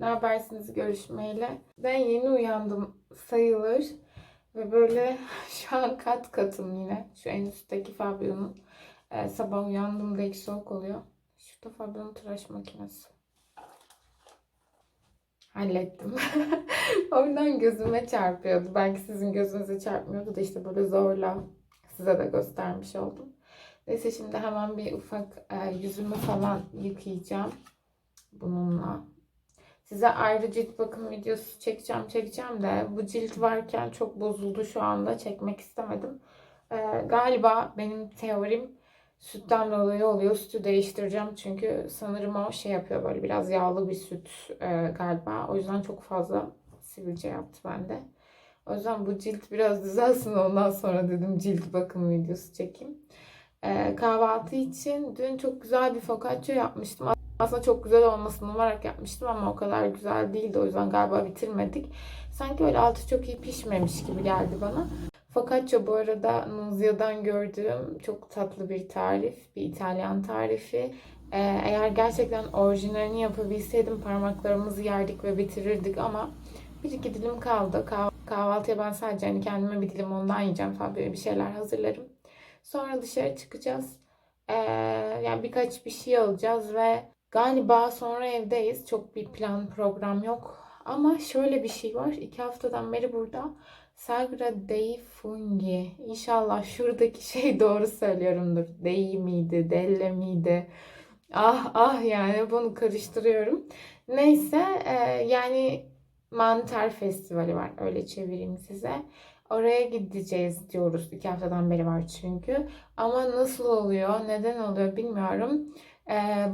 Ne habersiniz görüşmeyle? Ben yeni uyandım sayılır. Ve böyle şu an kat katım yine. Şu en üstteki Fabio'nun. Ee, sabah uyandığımda ilk soğuk oluyor. Şurada Fabio'nun tıraş makinesi. Hallettim. Oradan gözüme çarpıyordu. Belki sizin gözünüze çarpmıyordu da işte böyle zorla size de göstermiş oldum. Neyse şimdi hemen bir ufak e, yüzümü falan yıkayacağım bununla. Size ayrı cilt bakım videosu çekeceğim çekeceğim de bu cilt varken çok bozuldu şu anda çekmek istemedim. E, galiba benim teorim sütten dolayı oluyor. Sütü değiştireceğim çünkü sanırım o şey yapıyor böyle biraz yağlı bir süt e, galiba. O yüzden çok fazla sivilce yaptı bende. O yüzden bu cilt biraz düzelsin ondan sonra dedim cilt bakım videosu çekeyim. Ee, kahvaltı için dün çok güzel bir focaccia yapmıştım. Aslında çok güzel olmasını umarak yapmıştım ama o kadar güzel değildi. O yüzden galiba bitirmedik. Sanki öyle altı çok iyi pişmemiş gibi geldi bana. Focaccia bu arada Nuzia'dan gördüğüm çok tatlı bir tarif. Bir İtalyan tarifi. Ee, eğer gerçekten orijinalini yapabilseydim parmaklarımızı yerdik ve bitirirdik ama bir iki dilim kaldı. Kah- kahvaltıya ben sadece hani kendime bir dilim ondan yiyeceğim falan böyle bir şeyler hazırlarım. Sonra dışarı çıkacağız. Ee, yani birkaç bir şey alacağız ve galiba sonra evdeyiz. Çok bir plan program yok. Ama şöyle bir şey var. İki haftadan beri burada Sagra dei Funghi. İnşallah şuradaki şey doğru söylüyorumdur. Dei miydi, delle miydi? Ah ah yani bunu karıştırıyorum. Neyse e, yani mantar festivali var. Öyle çevireyim size. Oraya gideceğiz diyoruz. İki haftadan beri var çünkü. Ama nasıl oluyor, neden oluyor bilmiyorum.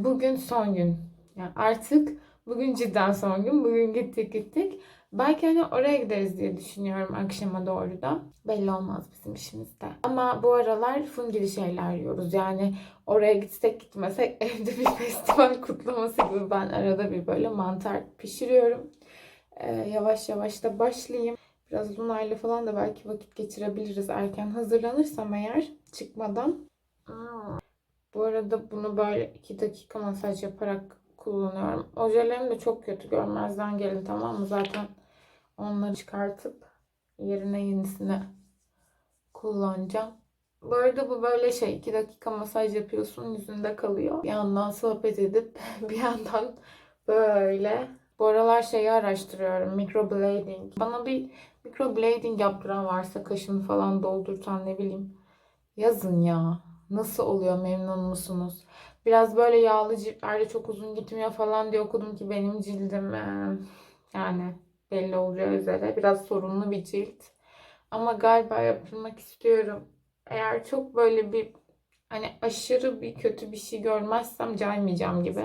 Bugün son gün. Yani artık bugün cidden son gün. Bugün gittik gittik. Belki hani oraya gideriz diye düşünüyorum akşama doğru da. Belli olmaz bizim işimizde. Ama bu aralar fungili şeyler yiyoruz. Yani oraya gitsek gitmesek evde bir festival kutlaması gibi ben arada bir böyle mantar pişiriyorum. Ee, yavaş yavaş da başlayayım. Biraz Luna'yla falan da belki vakit geçirebiliriz erken hazırlanırsam eğer çıkmadan. Aa, Bu arada bunu böyle 2 dakika masaj yaparak kullanıyorum. Ojelerim de çok kötü görmezden gelin tamam mı? Zaten onları çıkartıp yerine yenisini kullanacağım. Bu arada bu böyle şey 2 dakika masaj yapıyorsun yüzünde kalıyor. Bir yandan sohbet edip bir yandan böyle bu aralar şeyi araştırıyorum. Microblading. Bana bir microblading yaptıran varsa kaşını falan doldurtan ne bileyim. Yazın ya. Nasıl oluyor memnun musunuz? Biraz böyle yağlı ciltlerde çok uzun gitmiyor falan diye okudum ki benim cildim eee, yani belli olacağı üzere biraz sorunlu bir cilt. Ama galiba yaptırmak istiyorum. Eğer çok böyle bir hani aşırı bir kötü bir şey görmezsem caymayacağım gibi.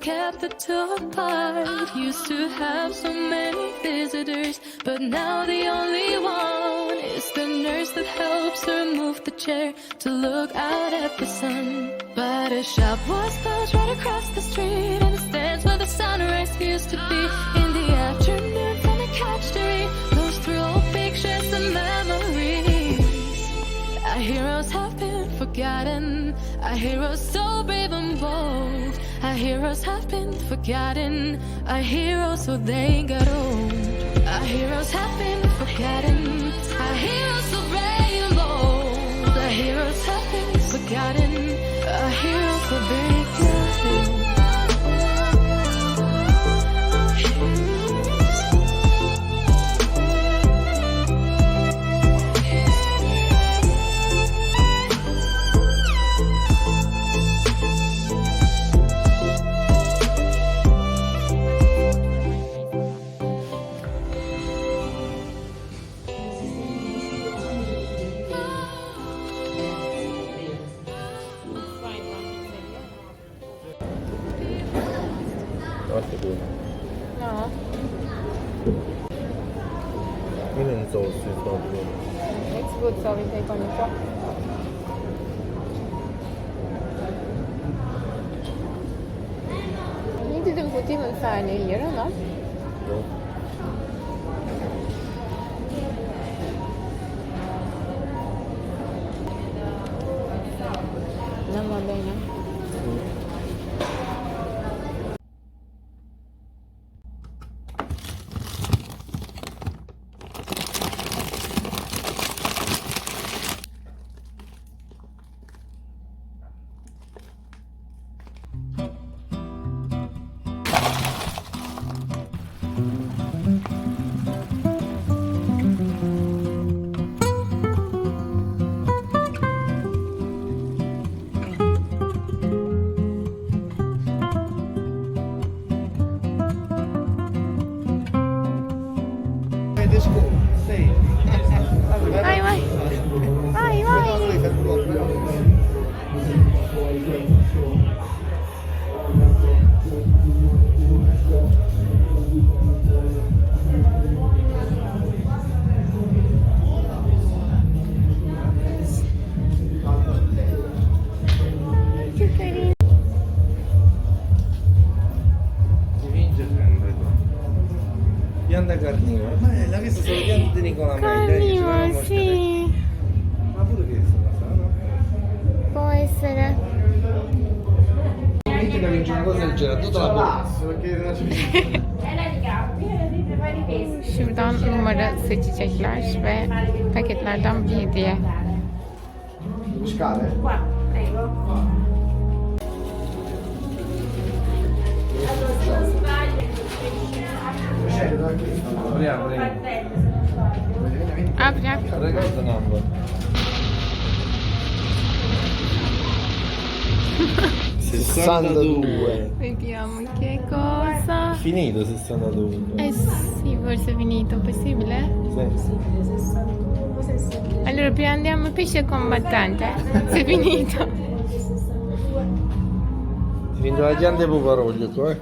Kept it apart. Used to have so many visitors, but now the only one is the nurse that helps her move the chair to look out at the sun. But her shop was closed right across the street, and the stands where the sunrise used to be. In the afternoon, from the couch to read those through old pictures and memories. Our heroes have been forgotten. Our heroes so brave and bold. Our heroes have been forgotten. Our heroes so they. Our heroes have been forgotten. Our heroes and bold. Our heroes have been forgotten. What good. It's good, so we take on the top. You didn't put even sign in here. No. mangiando carnivoro. Ma è la che sto soltanto di Nicola Carnivoro, sì. Ma pure che sono, Può essere. Metti che vince una cosa del genere, tutta la bolla. Perché non. Şuradan numara seçecekler ve paketlerden bir hediye. Çıkar. Allora, apriamo. Apri apri. Ragazza number. 62. Vediamo che cosa. Finito 62. Eh sì, forse è finito, possibile? Sì. Allora prendiamo pesce combattente. Se è finito. Vendo la chiande puparoglio qua, eh.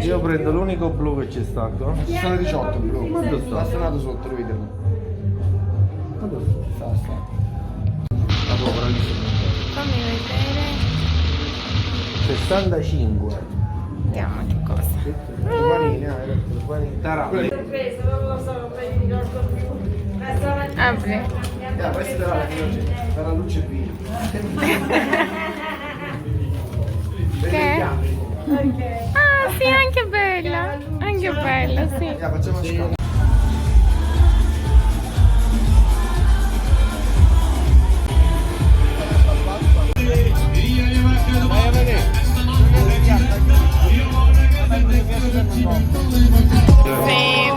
Io prendo l'unico blu che c'è stato. Ci sono 18 blu. Quanto sta? Bastonato sotto, lo vedono. Quanto sta? Sta. La povera lì. Fammi vedere. 65. Vediamo che cosa. Urbanina, eh, urbanina. Tarà. L'ho preso, non lo so, non me ne ricordo. Taralli. Apri. Eh, questa era la era luce vino. Che? Ah sì, anche bella. Anche bella, sì. Eh, facciamo scala. Sì.